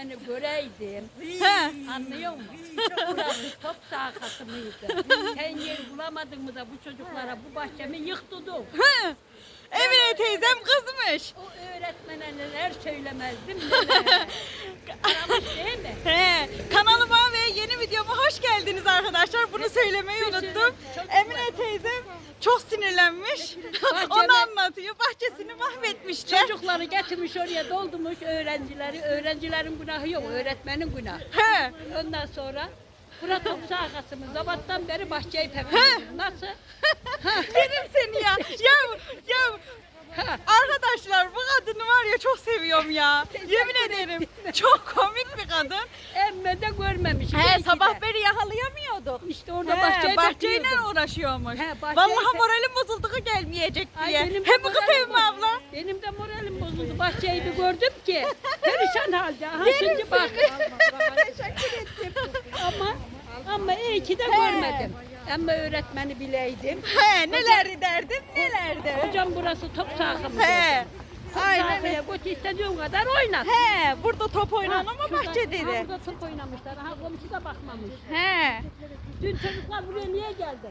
öğretmeni göreydim. He. Anlıyor musun? Burası top sahası mıydı? Sen yer bulamadın mı da bu çocuklara bu bahçemi yıktırdın. Hı. Emine teyzem kızmış. O öğretmene neler söylemezdim neler. Aramış değil mi? He, kanalıma yeni videoma hoş geldiniz arkadaşlar. Bunu söylemeyi unuttum. Emine teyzem çok sinirlenmiş. Onu anlatıyor. Bahçesini mahvetmişler. Çocukları getirmiş oraya doldurmuş öğrencileri. Öğrencilerin günahı yok, öğretmenin günahı. He. Ondan sonra bura top sahası mı? Zabattan beri bahçeyi pekmezdim. Nasıl? Yerim seni ya. Ya ya. Arkadaşlar bu kadını var ya çok seviyorum ya. Yemin ederim. Çok komik bir kadın. Emme de görmemiş. He belki sabah de. beri yakalayamıyorduk. İşte orada He, bahçeyi bahçeyle uğraşıyormuş. He, bahçeyi Vallahi be- moralim bozuldu ki gelmeyecek Ay, diye. benim de Hem kız moralim abla. Benim de moralim bozuldu. Bahçeyi bir gördüm ki. Perişan halde. Ha şimdi bak. ama ama iyi ki de görmedim. Ama öğretmeni bileydim. He neler derdim neler de. Hocam burası top sahası mı? He. Aynen. Sahaya götü istediğin kadar oynat. He burada top oynan ama şurada- bahçe Ha, dedi. burada top oynamışlar. Ha komşu da bakmamış. He. Dün çocuklar buraya niye geldi?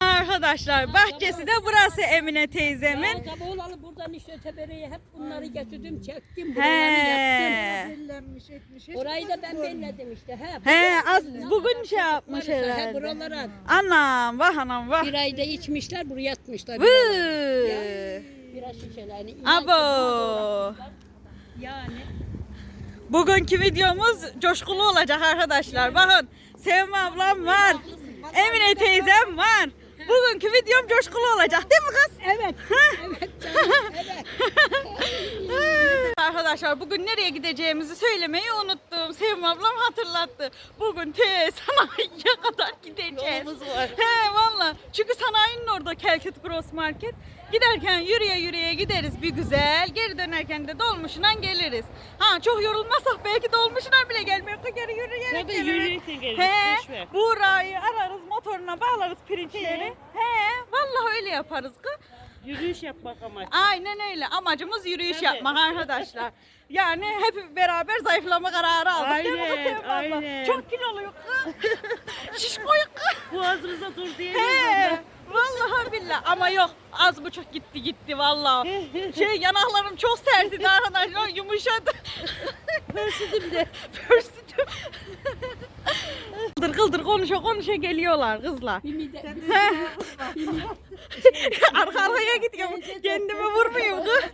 Arkadaşlar bahçesi de burası Emine teyzemin. sabah olalı buradan işte tebereye hep bunları getirdim, çektim, buraları yaptım. He. Bellenmiş etmiş. Hiç Orayı da ben görmedim. belledim işte. He, He az bugün şey yapmış ise He herhalde. buralara Anam vah anam vah. bir ayda içmişler, buraya yatmışlar. Vıı. Bira şişelerini. inan ki Abo. Bugünkü videomuz coşkulu olacak arkadaşlar. Bakın Sevim ablam var. Emine teyzem var. Bugünkü videom coşkulu olacak değil mi kız? evet, evet canım, evet. Arkadaşlar bugün nereye gideceğimizi söylemeyi unuttum. Sevim ablam hatırlattı. Bugün te sanayiye kadar gideceğiz. Yolumuz var. He valla. Çünkü sanayinin orada Kelkit Gross Market. Giderken yürüye yürüye gideriz bir güzel. Geri dönerken de dolmuşuna geliriz. Ha çok yorulmasak belki dolmuşuna bile gelmiyor. Geri yürüyerek Tabii geliriz. yürüyerek geliriz, He. boş ver. Buğra'yı ararız motoruna bağlarız pirinçleri. He. Vallahi öyle yaparız kız. Yürüyüş yapmak amaç. Aynen öyle. Amacımız yürüyüş Tabii. yapmak arkadaşlar. Yani hep beraber zayıflama kararı aldık değil mi Aynen, abla? aynen. Çok kiloluyuz kız. Şişkoyuk kız. Boğazımıza dur He. Vallahi billahi ama yok az buçuk gitti gitti vallahi. Şey yanaklarım çok sertidi arkadaşlar yumuşadı. Pörsüdüm de. Pörsüdüm. kıldır kıldır konuşa konuşa geliyorlar kızlar. Bir mide, Arka arkaya gidiyor. Kendimi vurmayayım kız.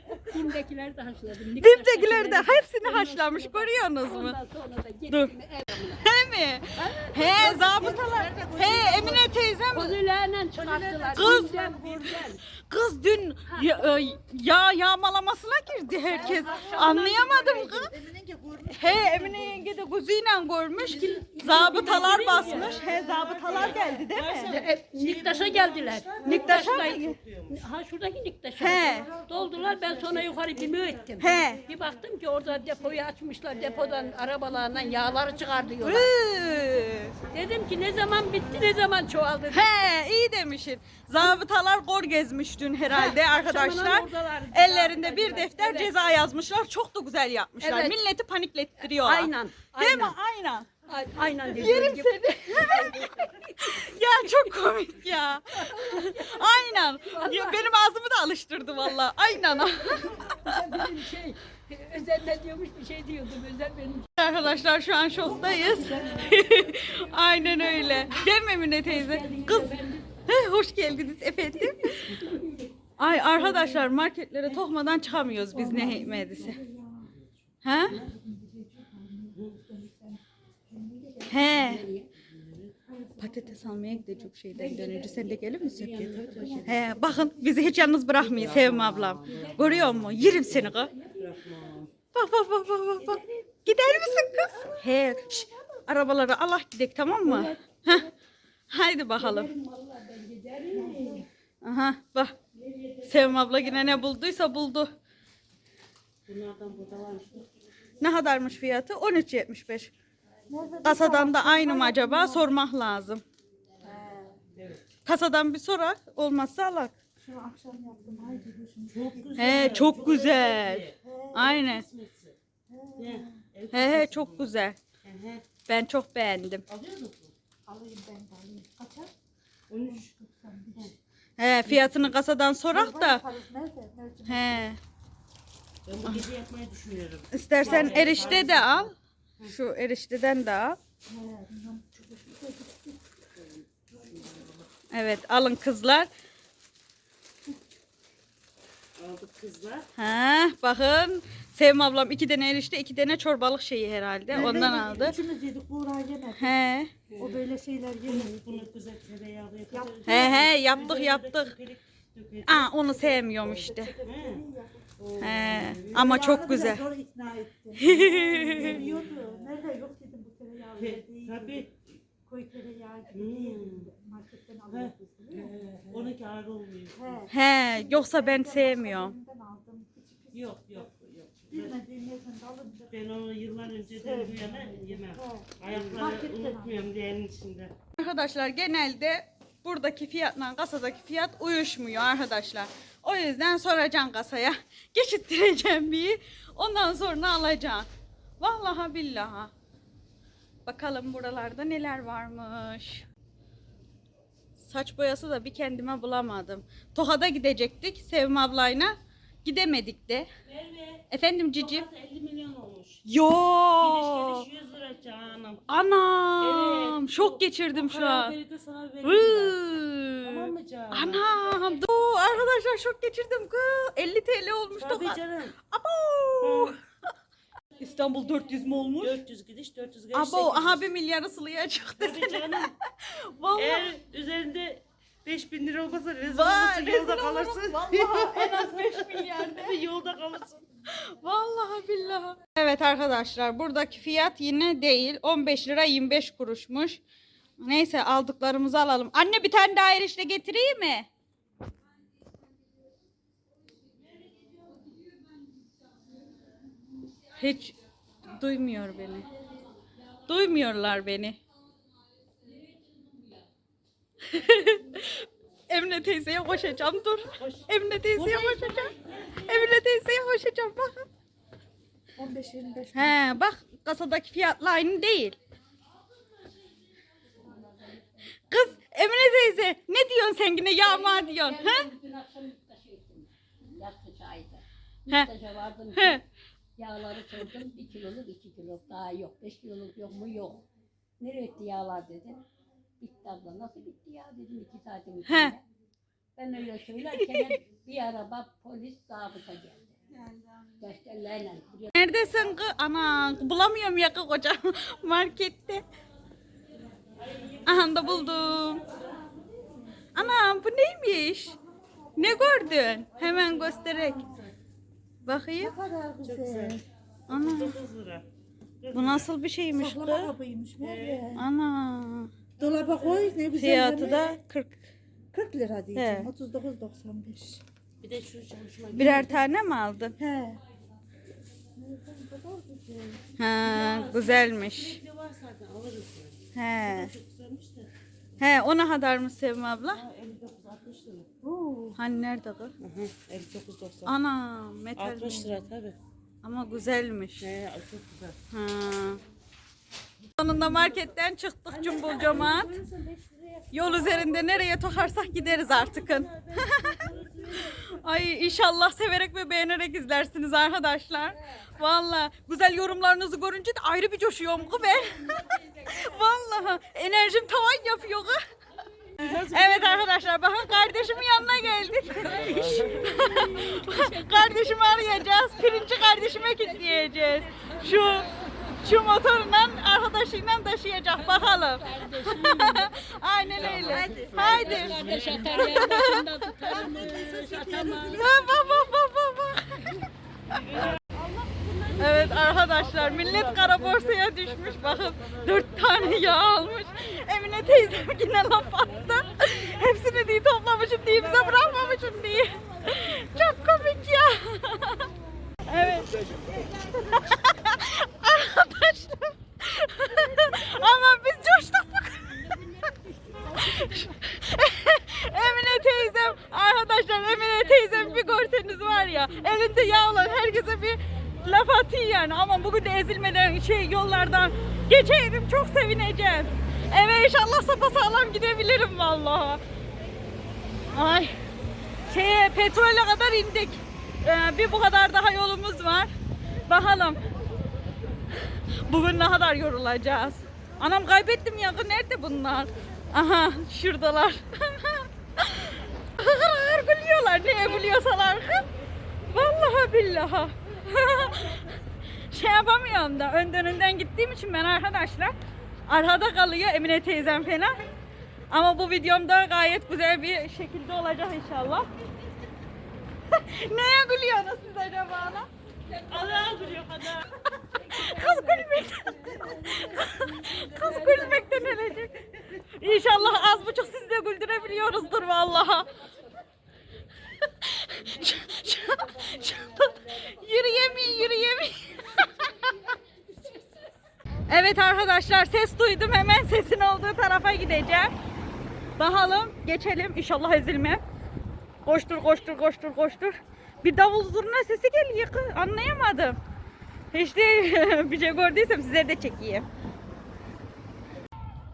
De haşladım. Diptekiler de hepsini haşlamış görüyorsunuz mu? Dur. He mi? He zabıtalar. He Emine teyzem. Kolülerle çıkarttılar. Kız. Kız dün ya, e, yağ yağmalamasına girdi herkes. Anlayamadım kız. He Emine yenge de gözüyle görmüş. Zabıtalar basmış. He zabıtalar geldi değil mi? Niktaş'a geldiler. Niktaş'a mı? Ha şuradaki Niktaş'a. He. Doldular ben sonra yukarı bimi ettim. He. Bir baktım ki orada depoyu açmışlar. Depodan arabalarından yağları çıkartıyorlar. Dedim ki ne zaman bitti ne zaman çoğaldı. He iyi demişsin. Zabıtalar gor gezmiş dün herhalde Heh, arkadaşlar. oradalar. Ellerinde bir defter Evet. ceza yazmışlar. Çok da güzel yapmışlar. Evet. Milleti paniklettiriyorlar. Aynen. Değil mi? Aynen. Aynen. Ay- Aynen dediğim Yerim gibi. seni. ya çok komik ya. Aynen. Ya benim ağzımı da alıştırdı valla. Aynen. Benim şey özel ne diyormuş bir şey diyordum özel benim. Arkadaşlar şu an şoktayız. Aynen öyle. Değil mi Emine teyze? Kız. Hoş geldiniz efendim. Ay arkadaşlar marketlere tokmadan çıkamıyoruz biz ne hikmetisi. He? Patates almaya gidecek şeyden dönünce sen de gelir misin? He, bakın bizi hiç yalnız bırakmayın Sevim ablam. Görüyor musun? Yerim seni kız. Bak bak bak bak bak. bak. Gider misin kız? He. şş, arabaları Allah gidek tamam mı? Heh. Haydi bakalım. Aha bak. Sevim abla yine ne bulduysa buldu. Ne kadarmış fiyatı? 13.75. Kasadan da aynı mı acaba? Sormak lazım. Kasadan bir sorak. Olmazsa alak. Çok güzel. He çok güzel. Aynen. He he çok güzel. Ben çok beğendim. Alıyor musun? Alayım ben de alayım. Kaça? 13. He fiyatını kasadan sorak da. He. Ben bu gece yapmayı düşünüyorum. İstersen Yani erişte de al. Şu erişteden gitti. Evet alın kızlar. Aldık kızlar. Ha bakın. Sevim ablam iki tane erişte iki tane çorbalık şeyi herhalde. Ben Ondan aldı. Üçümüz yedik. Buğra yemedi. He. O böyle şeyler yemedi. Bunu güzel tereyağlı yapacağız. He he yaptık yaptık. Aa onu sevmiyorum işte. He. He. Ama çok güzel. Zor ikna ettim. Nerede yok dedim bu tereyağı. Değil. Tabii. Koy tereyağı gibi Hmm. değil. Marketten alıyoruz. Onunki ağır olmuyor. He. He yoksa ben sevmiyorum. Aldım. Yok yok yok. Ben, Bilmediğim yerden de alınca. ben onu yıllar önceden bu yana yemem. Ayakları Marketten unutmuyorum diğerinin içinde. Arkadaşlar genelde buradaki fiyatla kasadaki fiyat uyuşmuyor arkadaşlar. O yüzden soracaksın kasaya. Geçittireceğim bir. Ondan sonra alacaksın. Vallahi billahi. Bakalım buralarda neler varmış. Saç boyası da bir kendime bulamadım. Toha'da gidecektik Sevim ablayla. Gidemedik de. Merve. Efendim. Toplam 50 milyon olmuş. Yo. Gidiş geliş 100 lira canım. Anam. Evet, Şok bu- geçirdim şu an. verdi, sana ben. Hıı. Tamam mı canım? Anam. Do arkadaşlar şok geçirdim kız. 50 TL olmuş Tabii Tokat. canım. Abo. İstanbul 400 mü olmuş? 400 gidiş 400 geliş. Abo 800. aha bir milyarı sılıya çıktı. Tabii canım. Vallahi. Eğer üzerinde 5000 lira olmasa rezil Var, olursun rezil yolda olurum. kalırsın. Vallahi en az 5 milyar de. yolda kalırsın. Vallahi billahi. Evet arkadaşlar buradaki fiyat yine değil. 15 lira 25 kuruşmuş. Neyse aldıklarımızı alalım. Anne bir tane daha erişte getireyim mi? Hiç duymuyor beni. Duymuyorlar beni. Emine teyzeye koşacağım dur. Emine teyzeye koşacağım. Emine teyzeye koşacağım bakın. 15-25 He bak kasadaki fiyatla aynı değil. Kız Emine teyze ne diyorsun sen yine yağma diyorsun? He? Çayda. He. Yağları sordum. Bir kiloluk, iki kiloluk daha yok. Beş kiloluk yok mu? Yok. Nereye etti yağlar dedi. Bitti abla. Nasıl bitti ya dedim iki saatin He. içinde. Ben öyle söylerken bir araba polis zabıta geldi. Gösterlerle. Buraya Neredesin kız? Ana bulamıyorum ya kız koca markette. Aha da buldum. Ana bu neymiş? Ne gördün? Hemen göstererek. Bakayım. kadar Çok güzel. Ana 9 lira. bu nasıl bir şeymiş kız? kabıymış Merve. Ana. Dolaba koy ne güzel. Fiyatı da mi? 40. 40 lira diyeceğim. He. 39.95. Bir de şu çalışma. Birer tane mi aldın? He. Ha, güzelmiş. Sürekli var zaten alırız. yani. He. Çok güzelmiş de. He, ona kadar mı Sevim abla? Ha, 59 60 lira. Oo. Hani nerede kız? Hı hı. 59 90. Ana, metal 60 mi? lira tabii. Ama güzelmiş. He, çok güzel. Ha. Sonunda marketten çıktık cumbul cemaat. Yol üzerinde nereye tokarsak gideriz artıkın. Ay inşallah severek ve beğenerek izlersiniz arkadaşlar. Valla güzel yorumlarınızı görünce de ayrı bir coşuyorum ki ben. Vallahi enerjim tavan yapıyor ki. Evet arkadaşlar bakın kardeşimin yanına geldik. Kardeşimi arayacağız. Pirinci kardeşime kitleyeceğiz. Şu şu motorla arkadaşıyla taşıyacak bakalım. Aynen öyle. Haydi. Kardeş atar yer başında tutarım. Atamam. Ha, Bak bak bak bak bak. Evet arkadaşlar millet kara borsaya düşmüş bakın dört tane yağ almış Emine teyzem yine laf attı hepsini diye toplamışım diye bize bırakmamışım diye çok komik ya evet arkadaşlar ama biz coştuk bugün Emine teyzem arkadaşlar Emine teyzem bir görseniz var ya elinde yağ olan herkese bir laf atıyor yani ama bugün de ezilmeden şey yollardan geçerim çok sevineceğim. Eve inşallah sapasağlam vallahi. Ay şeye petrole kadar indik. Ee, bir bu kadar daha yolumuz var. Bakalım. Bugün ne kadar yorulacağız. Anam kaybettim ya. Nerede bunlar? Aha şuradalar. Hır hır gülüyorlar. Neye gülüyorsalar. Vallahi billahi. şey yapamıyorum da önden önden gittiğim için ben arkadaşlar arkada kalıyor Emine teyzem falan. Ama bu videomda gayet güzel bir şekilde olacak inşallah. Neye gülüyorsunuz siz acaba ana? Allah'a duruyor kadar. Kız gülmekten. Kız gülmekten ölecek. İnşallah az buçuk siz de güldürebiliyoruzdur vallaha. yürüyemeyin yürüyemeyin. evet arkadaşlar ses duydum hemen sesin olduğu tarafa gideceğim. Bakalım geçelim inşallah ezilmem. Koştur koştur koştur koştur. Bir davul zurna sesi geliyor. Anlayamadım. Hiç değil. bir şey gördüysem size de çekeyim.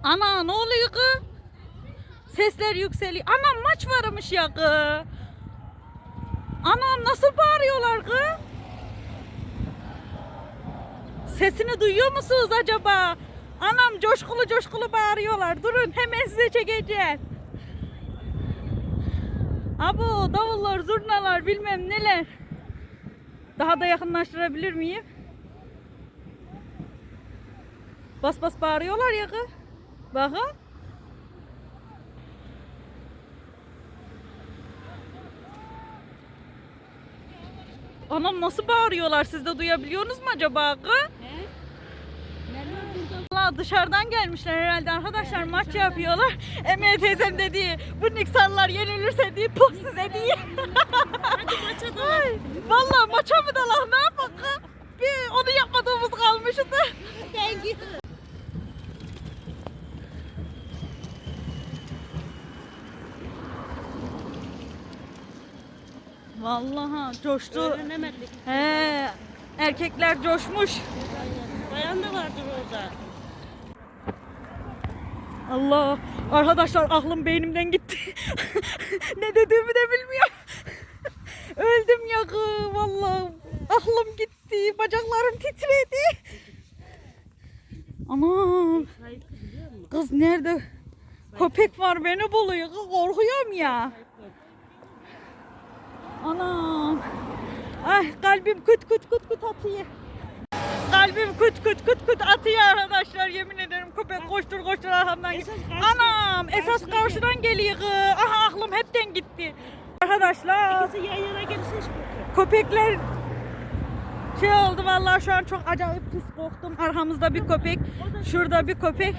Ana ne oluyor kız? Sesler yükseliyor. Anam maç varmış ya kız. Anam nasıl bağırıyorlar kız? Sesini duyuyor musunuz acaba? Anam coşkulu coşkulu bağırıyorlar. Durun hemen size çekeceğim. Abo davullar, zurnalar bilmem neler. Daha da yakınlaştırabilir miyim? Bas bas bağırıyorlar ya kız. Bakın. Anam nasıl bağırıyorlar? Siz de duyabiliyorsunuz mu acaba kız? Valla dışarıdan gelmişler herhalde arkadaşlar maç yapıyorlar. Emine teyzem dedi bu Niksarlar yenilirse diye poh size diye. Ay, Valla maça mı dalalım ne yapak kız? Bir onu yapmadığımız kalmıştı. Vallahi coştu. Öğrenemedik. He, erkekler coşmuş. Bayan da vardır orada. Allah arkadaşlar aklım beynimden gitti. ne dediğimi de bilmiyorum. Öldüm ya vallahi. Aklım gitti, bacaklarım titredi. Musun? kız nerede? Köpek var beni buluyor. Kız korkuyorum ya. Anam. Ay kalbim küt küt küt küt atıyor. Kalbim küt küt küt küt atıyor arkadaşlar yemin ederim köpek koştur koştur arkamdan Esas Anam esas karşıdan geliyor. Aha aklım hepten gitti. Arkadaşlar İkisi yan yana gelirse köpekler şey oldu vallahi şu an çok acayip pis korktum. Arkamızda bir köpek, şurada bir köpek.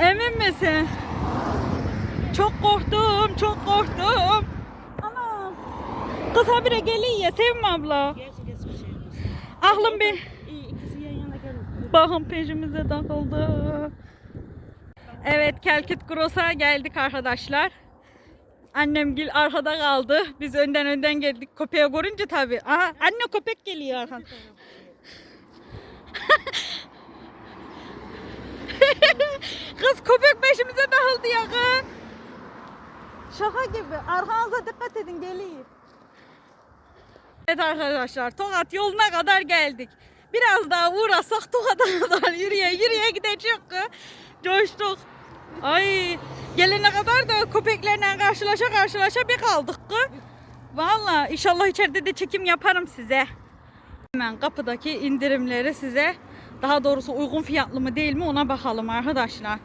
Emin misin? Çok korktum, çok korktum. Anam. Kız habire geliyor ya Sevim abla. Şey. Aklım bir İyi ikisi yan yana gelir. Bakın peşimize takıldı. Evet Kelkit Gross'a geldik arkadaşlar. Annem gil arkada kaldı. Biz önden önden geldik. Köpeği görünce tabii. Aha anne köpek geliyor arkadan. Kız köpek peşimize takıldı ya kız. Şaka gibi. Arkanıza dikkat edin geliyor. Evet arkadaşlar Tokat yoluna kadar geldik. Biraz daha uğrasak Tokat'a kadar yürüye yürüye gidecek. Coştuk. Ay gelene kadar da köpeklerle karşılaşa karşılaşa bir kaldık. Valla inşallah içeride de çekim yaparım size. Hemen kapıdaki indirimleri size daha doğrusu uygun fiyatlı mı değil mi ona bakalım arkadaşlar.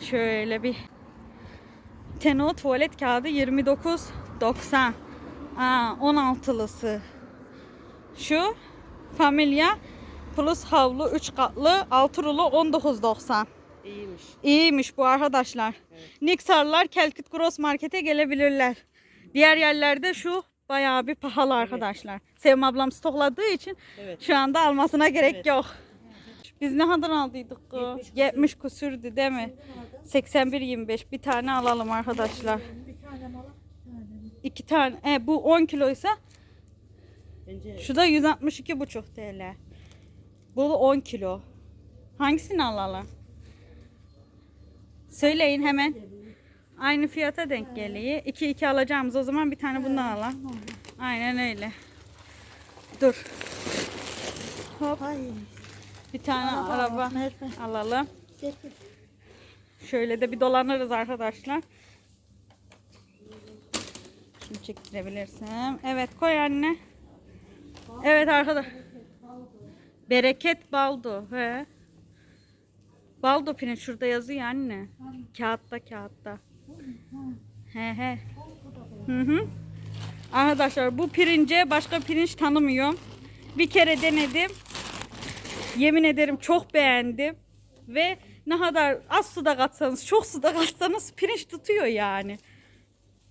Şöyle bir Teno tuvalet kağıdı 29.90. Aa 16'lısı. Şu Familia Plus havlu 3 katlı 6 rulo 19.90. İyiymiş. İyiymiş bu arkadaşlar. Niksarlar Kelkit Gross Market'e gelebilirler. Diğer yerlerde şu bayağı bir pahalı arkadaşlar. Sevim ablam stokladığı için Evet. şu anda almasına gerek Evet. yok. Biz ne kadar aldıydık? kız? 70 küsür. 70 küsürdü değil mi? 81-25 bir tane alalım arkadaşlar. Bir tane bir tane. İki tane. E, bu 10 kiloysa Bence Şu da 162,5 TL. Bu 10 kilo. Hangisini alalım? Söyleyin hemen. Aynı fiyata denk geliyor. 2 2 alacağımız o zaman bir tane bundan alalım. Aynen öyle. Dur. Hop. Bir tane araba alalım. Şöyle de bir dolanırız arkadaşlar. Şunu çektirebilirsem. Evet koy anne. Evet arkadaş. Bereket baldo. He. Baldo pirinç şurada yazıyor anne. Kağıtta kağıtta. He he. Hı hı. Arkadaşlar bu pirince başka pirinç tanımıyorum. Bir kere denedim. Yemin ederim çok beğendim. Ve ne kadar az suda katsanız, çok suda katsanız pirinç tutuyor yani.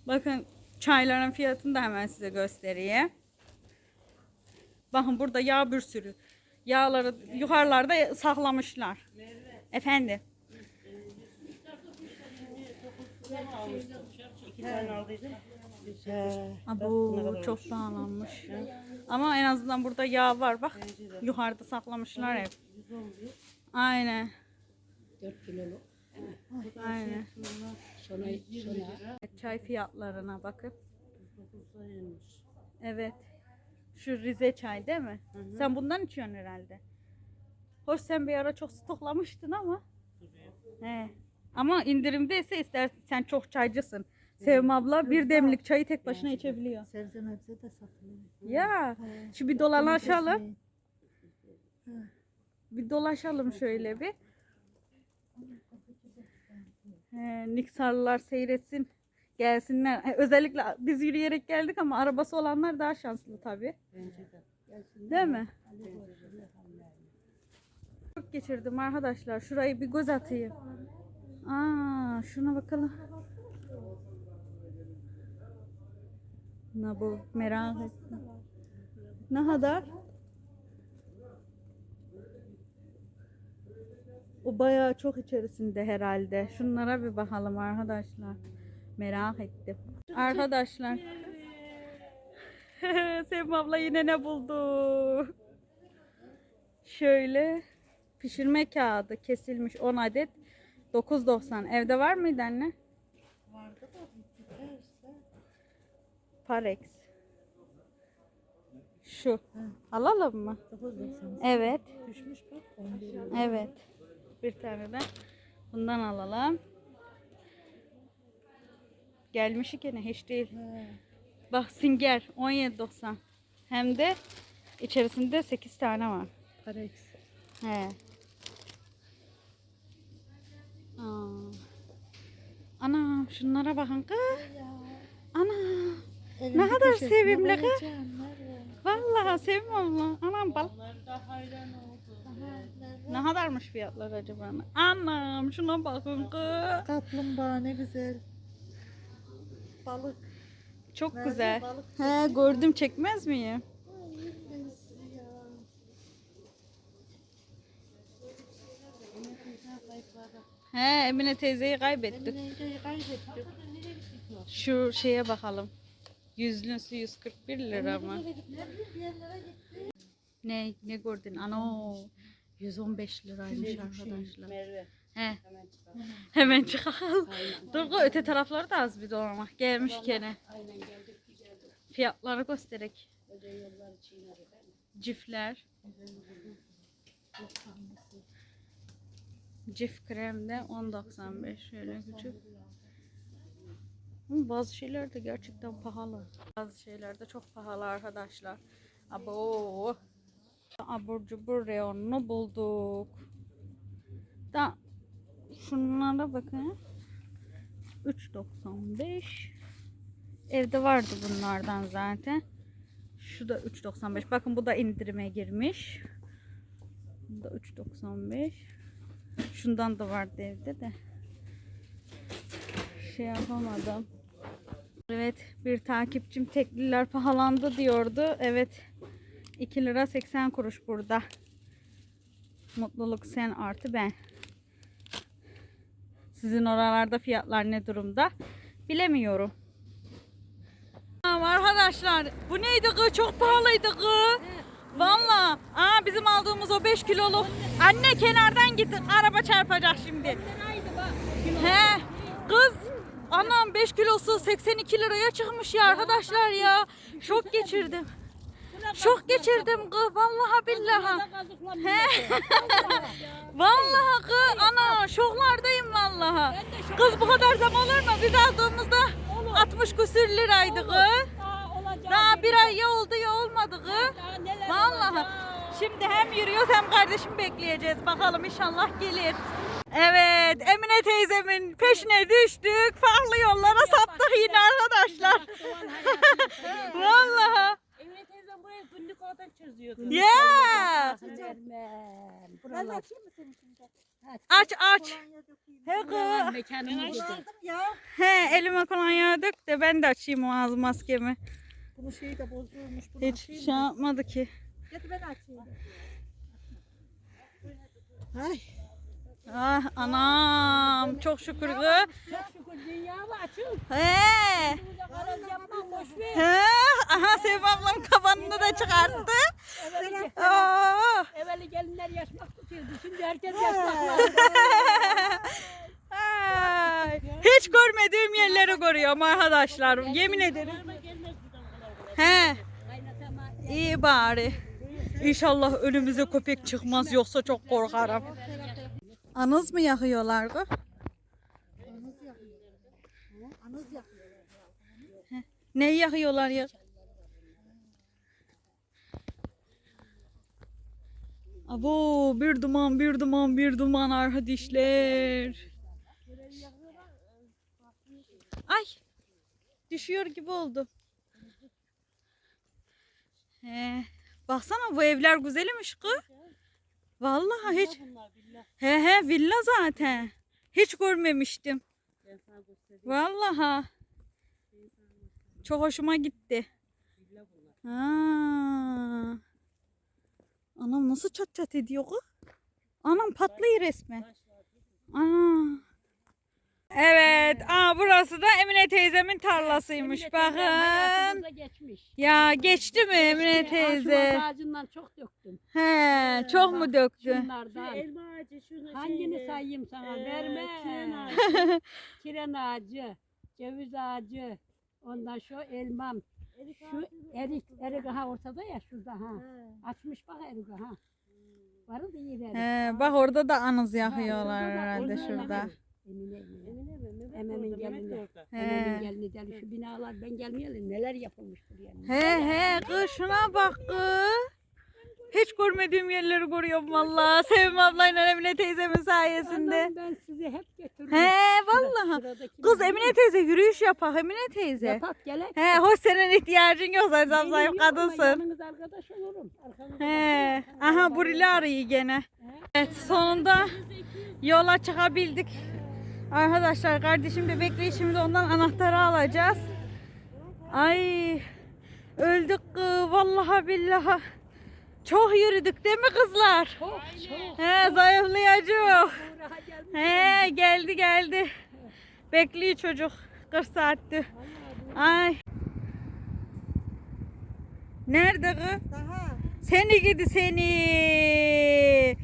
Bakın çayların fiyatını da hemen size göstereyim. Bakın burada yağ bir sürü. Yağları yukarılarda saklamışlar. Efendim. iki tane. Abu çok pahalanmış. Ama en azından burada yağ var bak. Yukarıda saklamışlar hep. Aynen. 4 kiloluk. Aynen. Çay fiyatlarına bakın. 9'daymış. Evet. Şu Rize çay değil mi? Sen bundan içiyorsun herhalde. Hoş sen bir ara çok stoklamıştın ama. He. Ama indirimdeyse ister sen çok çaycısın. Sevim abla bir demlik çayı tek başına içebiliyor. Sebze mebze de satılıyor. Ya şu bir dolaşalım. Bir dolaşalım şöyle bir. He, Niksarlılar seyretsin. Gelsinler. Özellikle biz yürüyerek geldik ama arabası olanlar daha şanslı tabii. Bence de. Değil mi? Çok geçirdim arkadaşlar. Şurayı bir göz atayım. Aa, şuna bakalım. Ne bu? Merak ettim. Ne kadar? O bayağı çok içerisinde herhalde. Şunlara bir bakalım arkadaşlar. Merak ettim. Arkadaşlar. Sevim abla yine ne buldu? Şöyle pişirme kağıdı kesilmiş 10 adet 9.90. Evde var mıydı anne? Vardı da. Parex. Şu. Alalım mı? 9.90. Evet. Düşmüş bak. 11. Evet. Bir tane de bundan alalım. Gelmiş gene hiç değil. He. Bak Singer 17.90. Hem de içerisinde 8 tane var. Parex. He. Aa. Ana şunlara bakın kız. Ana. Elin kadar sevimli kız. Vallahi sevim abla. Anam bal. Ne kadarmış fiyatlar acaba? Anam şuna bakın kız. Kaplumbağa ne güzel. Balık. Çok Nerede güzel. balık? He gördüm çekmez miyim? He Emine teyzeyi kaybettik. Emine'yi kaybettik. Şu şeye bakalım. Yüzlüsü 141 lira gitti. Ne ne gördün? Ano 115 liraymış arkadaşlar. Merve. He Hemen çıkalım. Dur öte tarafları da az bir dolamak. Gelmiş gene. aynen geldik güzeldi. Fiyatları yolları ben. Cifler. Cif krem de 10.95 şöyle küçük. Ama bazı şeyler de gerçekten pahalı. Bazı şeyler de çok pahalı arkadaşlar. Abo. Abur cubur reyonunu bulduk. Da şunlara bakın. 3.95 Evde vardı bunlardan zaten. Şu da 3.95. Bakın bu da indirime girmiş. Bu da 3.95. Şundan da vardı evde de. Şey yapamadım. Evet bir takipçim tekliler pahalandı diyordu. Evet 2 lira 80 kuruş burada. Mutluluk sen artı ben. Sizin oralarda fiyatlar ne durumda? Bilemiyorum. Aa, arkadaşlar. Bu neydi kız? Çok pahalıydı kız. Valla. Aa bizim aldığımız o 5 kiloluk. Anne kenardan git. Araba çarpacak şimdi. He. Kız. Anam 5 kilosu 82 liraya çıkmış ya arkadaşlar ya. Şok geçirdim. Şok geçirdim kız. Vallahi billahi. He. Vallahi kız. Ana şoklardayım vallahi. Kız bu kadar zam olur mu? Biz aldığımızda 60 küsür liraydı kız. Daha bir ay ya oldu ya olmadı kız. Vallahi. Şimdi hem yürüyoruz hem kardeşim bekleyeceğiz. Bakalım inşallah gelir. Evet Emine teyzemin peşine düştük. Farklı yollara saptık yine arkadaşlar. Vallahi. Günlük oradan çözüyordu. Yeah. Vermem. Buralar. Aç aç. He kız. Aldım ya. He elime kolonya dök de ben de açayım o ağzı maskemi. Bunun şeyi de bozulmuş. Bunu Hiç şey yapmadı ki. Hadi ben açayım. Ay. Ah anam çok şükür kız. Çok şükür dünyamı açın. He. Garaj yapmam boş ver. He. Aha Sevim ablam kafanını da çıkarttı. Evveli, Aa. evveli gelinler yaşmak tutuyordu. Şimdi herkes yaşmak Hiç görmediğim yerleri görüyorum arkadaşlar. Yemin ederim. He. İyi bari. İnşallah önümüze köpek çıkmaz yoksa çok korkarım. Anız mı yakıyorlar kız? Anız yapıyor. Neyi yakıyorlar ya? Abo bir duman bir duman bir duman arkadaşlar. Ay düşüyor gibi oldu. He, baksana bu evler güzelmiş kız. Vallahi hiç. He he villa zaten. Hiç görmemiştim. Vallahi. Çok hoşuma gitti. Anam nasıl çat çat ediyor? Anam patlıyor resmen. Ana. Evet, aa burası da Emine teyzemin tarlasıymış. Bakın. Hayatımıza geçmiş. Ya geçti mi Emine teyze? Aşuvat ağacından çok döktüm. He, çok mu döktü? Şu Şunlardan. elma ağacı, şunu Hangini şeyi, sayayım sana? Verme. kiren ağacı. Kiren ağacı, ceviz ağacı, ondan şu elmam, erik şu ağacı. erik, erik aha ortada ya şurada ha. Açmış bak erik ha. Varı da iyi erik. He, bak orada da anız Ha, yakıyorlar herhalde şurada. Emine, Emine. Emine mi? Mehmet Ememin gelini. Ememin He. gelini deli şu binalar ben gelmeyeli neler yapılmıştır yani. He he kız şuna bak kız. Hiç görmediğim yerleri görüyorum vallahi. Sevim ablayla Emine teyzemin sayesinde. Anam ben sizi hep götürdüm. He vallahi. Sıradaki Kız Emine teyze yürüyüş yapak Emine teyze. Yapak gele. He hoş senin ihtiyacın yok sen zam zayıf kadınsın. Yanınız arkadaş olurum. He. Aha burili arıyor gene. Evet sonunda yola çıkabildik. Arkadaşlar kardeşim de bekliyor şimdi ondan anahtarı alacağız. Ay öldük vallahi billahi. Çok yürüdük değil mi kızlar? Çok çok. He zayıflayacak. He geldi geldi. Bekliyor çocuk 40 saattir. Ay. Nerede kız? Daha. Seni gidi seni.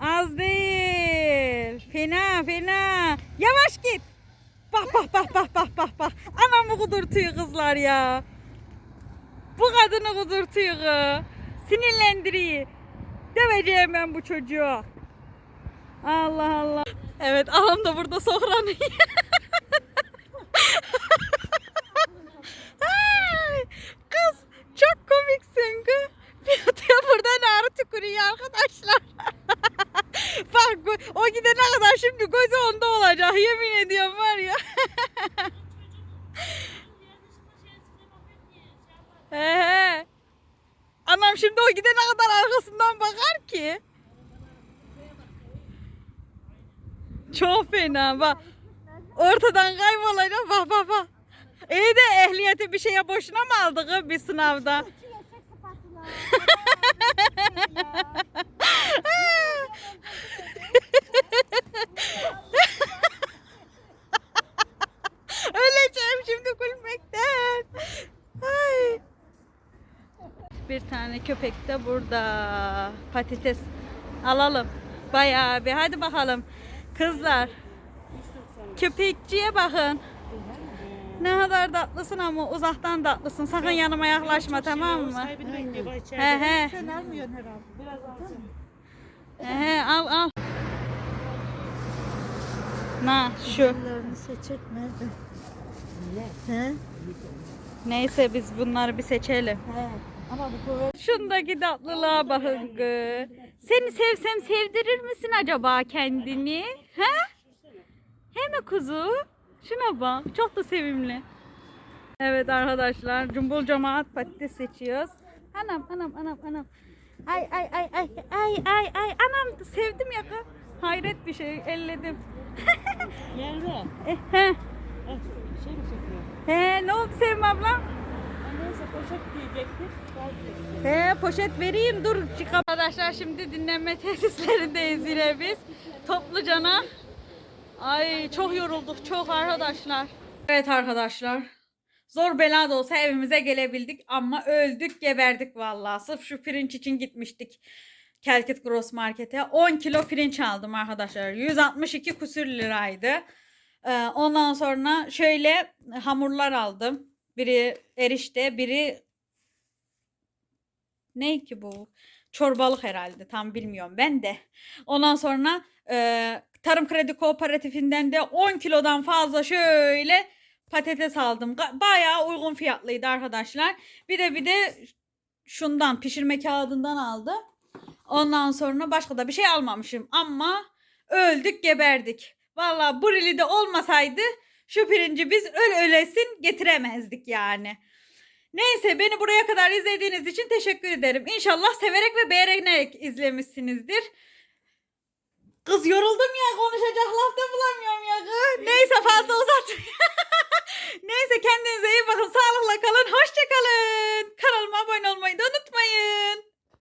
Az değil. Fena fena. Yavaş git. Bak bak bak bak bak bak bak. Anamı kudurtuyor kızlar ya. Bu kadını kudurtuyor. Sinirlendiriyor. Döveceğim ben bu çocuğu. Allah Allah. Evet ağam da burada sofranı Kız çok komiksin kız. Bir buradan ağrı tükürüyor arkadaşlar. Bak o gidene kadar şimdi gözü onda olacak yemin ediyorum var ya. He. Anam şimdi o gidene kadar arkasından bakar ki. Çok fena bak. Ortadan kaybolacak bak bak bak. İyi de ehliyeti bir şeye boşuna mı aldık bir sınavda? Öleceğim şimdi gülmekten. Ay. Tane köpek de burada. Patates alalım. Bayağı bir. Hadi bakalım. Kızlar. Köpekçiye bakın. Ne kadar tatlısın ama uzaktan tatlısın. Sakın yanıma yaklaşma tamam mı? He he. Sen almıyorsun herhalde. Biraz alacağım. He he al al. Na şu. Nerede? He? Neyse biz bunları bir seçelim. He. Ama bu kuvvet Şundaki tatlılığa bakın kız. Seni sevsem sevdirir misin acaba kendini? He? He mi kuzu? Şuna bak. Çok da sevimli. Evet arkadaşlar. Cumbul cemaat patates seçiyoruz. Anam anam anam anam. Ay ay ay ay ay ay ay anam sevdim ya kız. Hayret bir şey elledim. Merve. Eh, he. eh, Şey mi çekiyor? He ne oldu Sevim ablam? He poşet vereyim dur çık arkadaşlar şimdi dinlenme tesislerindeyiz yine biz toplucana. Ay çok yorulduk çok arkadaşlar. Evet arkadaşlar zor bela da olsa evimize gelebildik ama öldük geberdik vallahi sırf şu pirinç için gitmiştik. Kelkit Gross Market'e 10 kilo pirinç aldım arkadaşlar 162 kusür liraydı. Ee, ondan sonra şöyle hamurlar aldım. Biri erişte, biri ne ki bu? Çorbalık herhalde tam bilmiyorum ben de. Ondan sonra e, Tarım Kredi Kooperatifinden de 10 kilodan fazla şöyle patates aldım. Bayağı uygun fiyatlıydı arkadaşlar. Bir de bir de şundan pişirme kağıdından aldım. Ondan sonra başka da bir şey almamışım ama öldük geberdik. Vallahi bu de olmasaydı şu pirinci biz öl ölesin getiremezdik yani. Neyse beni buraya kadar izlediğiniz için teşekkür ederim. İnşallah severek ve beğenerek izlemişsinizdir. Kız yoruldum ya konuşacak laf da bulamıyorum ya kız. Neyse fazla uzat. Neyse kendinize iyi bakın. Sağlıkla kalın. Hoşçakalın. Kanalıma abone olmayı da unutmayın.